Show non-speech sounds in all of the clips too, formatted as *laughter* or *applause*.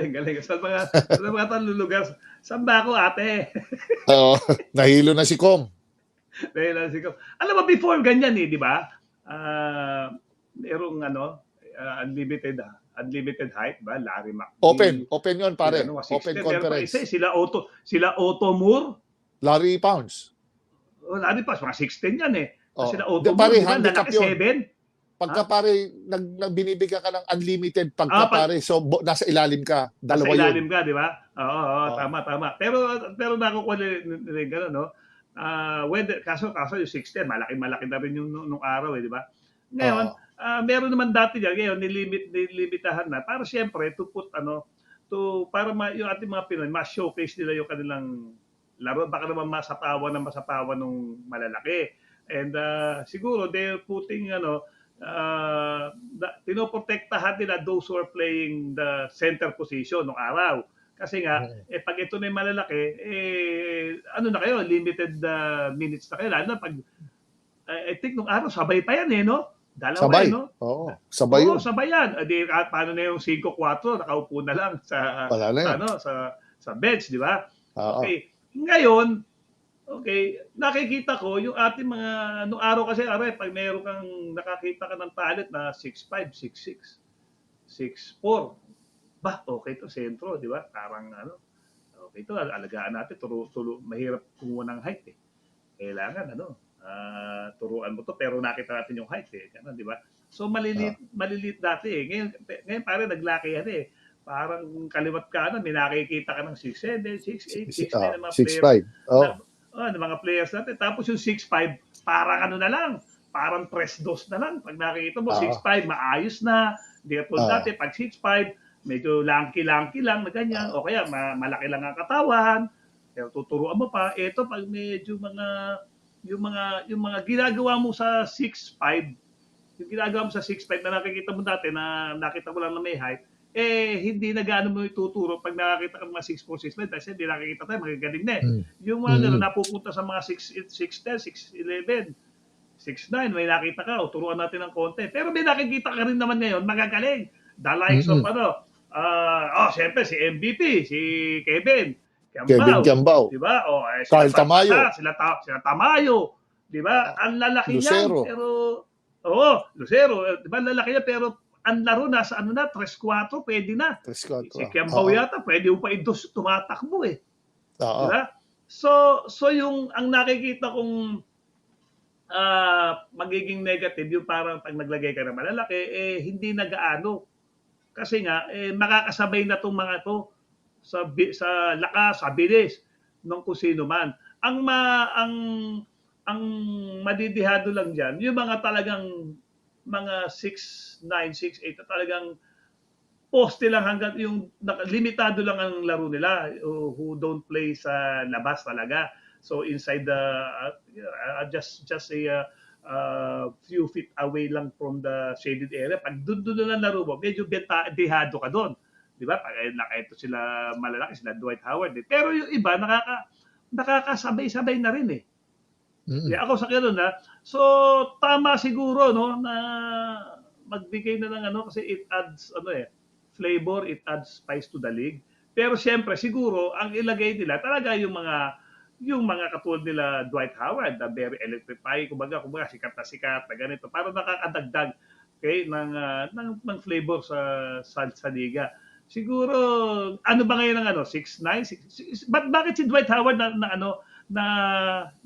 Galing, *laughs* galing. Sa mga, sa mga tanlulugar, saan ba ako ate? *laughs* Oo, nahilo na si Kong. *laughs* Dahil lang si Kom. Alam mo, before ganyan eh, di ba? Ah, merong ano, ah, unlimited ah, unlimited height ba? Larry McNeil. Open, open yon pare. Ano, Open 16. Meron pa conference. Isa, eh, sila Otto, sila Otto Moore. Larry Pounds. Oh, Larry pa, mga 16 yan eh. Oh. Sila Otto pare, Moore, ba? handicap Lalaki yun. 7. Pagka pare, nag, nag, binibigyan ka ng unlimited pagka Ah, pag- pare, so bo, nasa ilalim ka. Dalawa ilalim yun. ka, di ba? Oo, oo, Oo. tama, tama. Pero pero nakukuha rin rin gano'n, no? Ah, whether kaso kaso yung 16, malaki-malaki na rin yung nung, nung araw eh, di ba? Ngayon, Oo. ah, meron naman dati diyan, ngayon nilimit nilimitahan na para siyempre to put ano to para ma, yung ating mga Pinoy ma-showcase nila yung kanilang laro baka naman masapawan na masapawan nung malalaki. And ah, siguro they're putting ano uh, pinoprotektahan nila those who are playing the center position nung araw. Kasi nga, Mm. eh, pag ito na yung malalaki, eh, ano na kayo, limited uh, minutes na kayo. Lalo na pag, I I think nung araw, sabay pa yan eh, no? Dalawa Sabay. eh, no? Oo, sabay Oo, yun. sabay yan. Adi, ah, paano na yung 5-4, nakaupo na lang sa, Wala na yun. ano, sa, sa bench, di ba? Oo. Okay. Ngayon, okay, nakikita ko yung ating mga, nung araw kasi, are, pag meron kang nakakita ka ng talent na 6'5", 6'6", 6'4", ba, okay to sentro, di ba? Parang ano, okay to, alagaan natin, turo, turo, mahirap kumuha ng height eh. Kailangan, ano, ah, turuan mo to, pero nakita natin yung height eh, ganun, di ba? So malilit, malilit dati eh. Ngayon, ngayon pare naglaki yan eh. Parang kaliwat ka na, may nakikita ka ng 6'7", 6'8", 6'9", Ah, ng mga 6'5". player Oo. Oh, ng mga players natin. Tapos yung 6'5", parang ano na lang, parang press dos na lang. Pag nakikita mo, Ah. 6'5", maayos na. Hindi po Ah. dati, pag 6'5", medyo lanky-lanky lang na ganyan. O kaya ma- malaki lang ang katawan. Pero tuturuan mo pa. Ito, pag medyo mga, yung mga, yung mga ginagawa mo sa 6'5", yung ginagawa mo sa 6'5 na nakikita mo dati, na nakita mo lang na may height, eh, hindi na gaano mo ituturo pag nakakita ka ng mga 6'4", 6'9", kasi hindi nakikita tayo, magagaling na eh. Mm. Yung mga gano'n, Mm. napupunta sa mga 6'8", 6'10", 6'11", 6'9", may nakita ka, o turuan natin ng konti. Pero may nakikita ka rin naman ngayon, magagaling. The likes of Mm-mm. ano, ah, oh, siyempre si MVP, si Kevin, Kevin Kiambao, Kiambao. di ba? O, eh, sila Tamayo. Sila, sila, Ta- sila Tamayo, di ba? Ang lalaki Lucero. niyan, pero, oo, Lucero, eh, di ba lalaki niya, pero ang laro na sa ano na, 3-4, pwede na. Tres, cuatro. Si Kiambao Oo. yata, pwede mo pa idos, tumatakbo eh. Oo. Diba? So, so yung ang nakikita kong ah, magiging negative, yung parang pag naglagay ka ng malalaki, eh, hindi na gaano. Kasi nga, eh, makakasabay na tong mga to sa, sa lakas, sa bilis ng kung sino man. Ang ma, ang ang madidihado lang diyan, yung mga talagang mga 6 9 6 8 na talagang poste lang hanggang yung limitado lang ang laro nila uh, who don't play sa labas talaga. So inside the uh, uh, just just a uh, uh, few feet away lang from the shaded area. Pag doon doon na laro mo, medyo beta, dehado ka doon. 'Di ba? Pag eh, nakaito sila malalaki sila Dwight Howard. Eh. Pero yung iba nakaka nakakasabay-sabay na rin eh. Mm. Yeah, ako sa ganun na. So tama siguro no na magbigay na ng ano kasi it adds ano eh flavor, it adds spice to the league. Pero siyempre siguro ang ilagay nila talaga yung mga yung mga katulad nila Dwight Howard, na very electrifying, kumbaga, kumbaga sikat na sikat na ganito, para nakakadagdag okay, ng, ah, ng, ng flavor sa, sa, sa liga. Siguro, ano ba ngayon ang ano, 6'9"? 6, ba't, bakit si Dwight Howard na, na ano, na,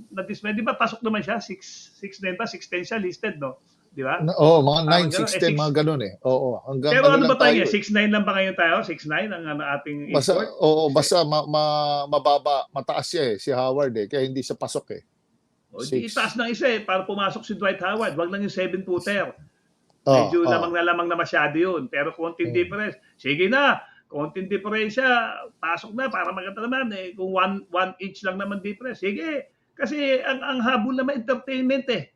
na display? Di ba pasok naman siya? 6'9 ba? 6'10 siya listed, no? Di ba? Oo, mga Ah, 9, ganun. 6, Eh, 10, six- mga ganun eh. Oo, hanggang Pero ano lang ba tayo? eh. 6'9 lang ba ngayon tayo? 6'9 ang ano, ating Basta, import? oo, basta ma, ma, mababa, mataas siya eh, si Howard eh, kaya hindi siya pasok eh. O, di itaas ng isa eh, para pumasok si Dwight Howard. Wag lang yung 7-footer. Oo, Medyo oo. lamang na lamang na masyado yun. Pero konting Mm. difference. Sige na, konting difference siya. Pasok na para maganda naman. Eh. Kung one, one inch lang naman difference. Sige. Kasi ang, ang habol naman entertainment eh.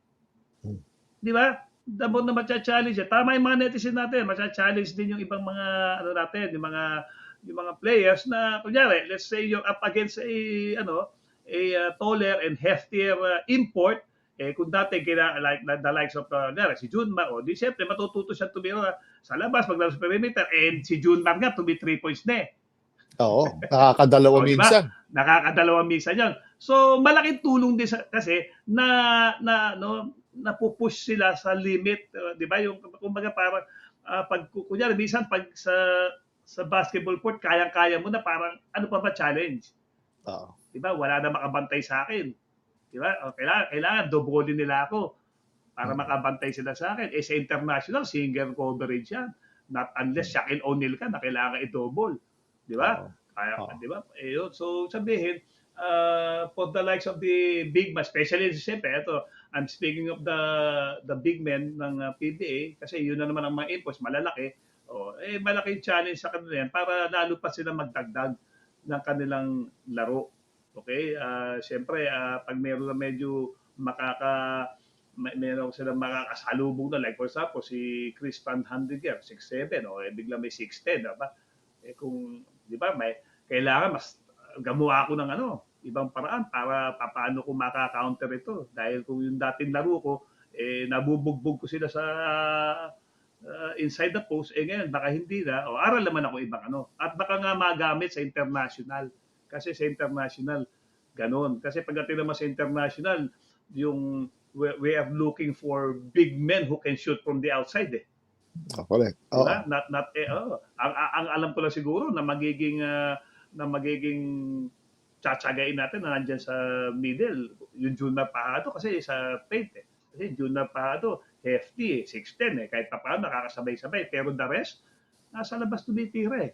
Mm. Di ba? Dabot na matcha-challenge. Eh. Tama yung mga netizen natin. Matcha-challenge din yung ibang mga ano natin, yung mga yung mga players na kunyari, let's say you're up against a ano, a uh, taller and heftier uh, import, Eh kung dati kina like the, the likes of uh, si Junmar, o di siyempre matututo siya tumiro sa labas maglaro sa perimeter and si Junmar nga tumi 3 points na eh. Oo, nakakadalawa *laughs* O, di ba? minsan. Nakakadalawang misa yun. So malaking tulong din sa, kasi na na no napupush sila sa limit, uh, 'di ba? Yung kumbaga parang uh, pag kunyari minsan pag sa sa basketball court kayang-kaya mo na parang ano pa ba challenge? Oo. 'Di ba? Wala na makabantay sa akin. 'Di ba? O, kailangan kailangan dobole nila ako para Hmm. makabantay sila sa akin. Eh sa international single coverage yan. Not unless Shaquille O'Neal ka na kailangan i-double. 'Di ba? Oo. Kaya, Oo. di ba? Eh, yun. So, sabihin, uh, for the likes of the big man, especially, siyempre, ito, I'm speaking of the the big men ng uh, PBA, kasi yun na naman ang mga imports, malalaki. Oh, eh, malaking challenge sa kanila yan para lalo pa sila magdagdag ng kanilang laro. Okay? Uh, siyempre, uh, pag meron na medyo makaka may meron sila makakasalubong na like for example si Chris Van Handiger 6'7 o eh, bigla may 6'10 diba? eh kung di ba may kailangan mas gamuha ako ng ano, ibang paraan para paano ko maka-counter ito. Dahil kung yung dating laro ko, eh, nabubugbog ko sila sa uh, inside the post, eh ngayon baka hindi na, o aral naman ako ibang ano. At baka nga magamit sa international. Kasi sa international, ganun. Kasi pagdating naman sa international, yung we, are looking for big men who can shoot from the outside eh. Oh, correct. Oo. Diba? Not not eh, oh. ang, ang, alam ko lang siguro na magiging ah, na magiging tsatsagain natin na nandiyan sa middle yung Junior Pahado kasi sa paint eh. Kasi Junior Pahado hefty eh, 6'10 eh. Kahit pa paano nakakasabay-sabay. Pero the rest, nasa labas tumitira eh.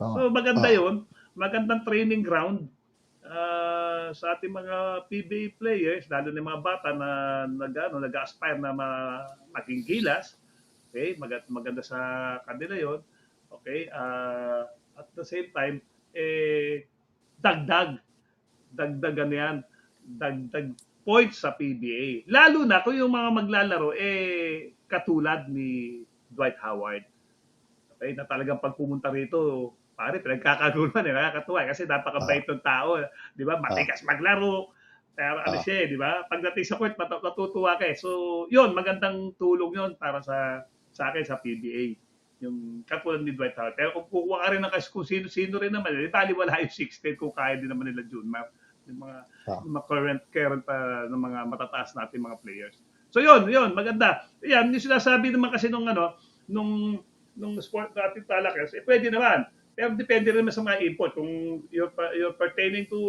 Oo. So maganda Oo. yun. Magandang training ground ah, sa ating mga PBA players, lalo na mga bata na nag, ano, nag-aspire na ma- maging gilas. Okay, Mag- maganda sa kanila yon. Okay, ah, at the same time, eh, dagdag. Dagdagan yan. Dagdag points sa PBA. Lalo na kung yung mga maglalaro, eh, katulad ni Dwight Howard. Okay, na talagang pag pumunta rito, pare, pinagkakaguluhan eh, nakakatuwa eh, kasi napakabait ng tao, di ba? Matikas maglaro, pero ano Ah. siya, eh, di ba? Pagdating sa court, mat- natutuwa ka eh. So, yun, magandang tulong yun para sa sa akin sa PBA. Yung katulad ni Dwight Howard. Pero kung kukuha ka rin ng kung sino-sino rin naman, eh, tali wala yung 16 kung kaya din naman nila June. Yung mga, Ah. yung mga current, current pa ng mga matataas natin mga players. So yun, yun, maganda. Yan, yung sinasabi naman kasi nung ano, nung nung sport natin talakers, eh pwede naman. Pero depende rin sa mga import. Kung you're, you're pertaining to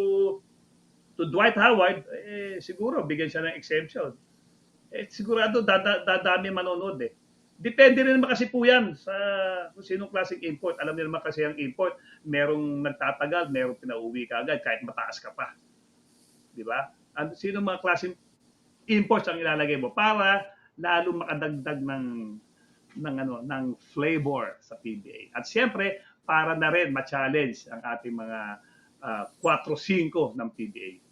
to Dwight Howard, eh siguro bigyan siya ng exemption. Eh sigurado dada, dadami manonood eh. Depende rin naman kasi po yan sa kung sinong klaseng import. Alam niyo naman kasi ang import, merong nagtatagal, merong pinauwi ka agad kahit mataas ka pa. Di ba? Ano, sino mga klaseng imports ang ilalagay mo para lalo makadagdag ng ng ano ng flavor sa PBA. At siyempre, para na rin ma-challenge ang ating mga ah, 4-5 ng PBA.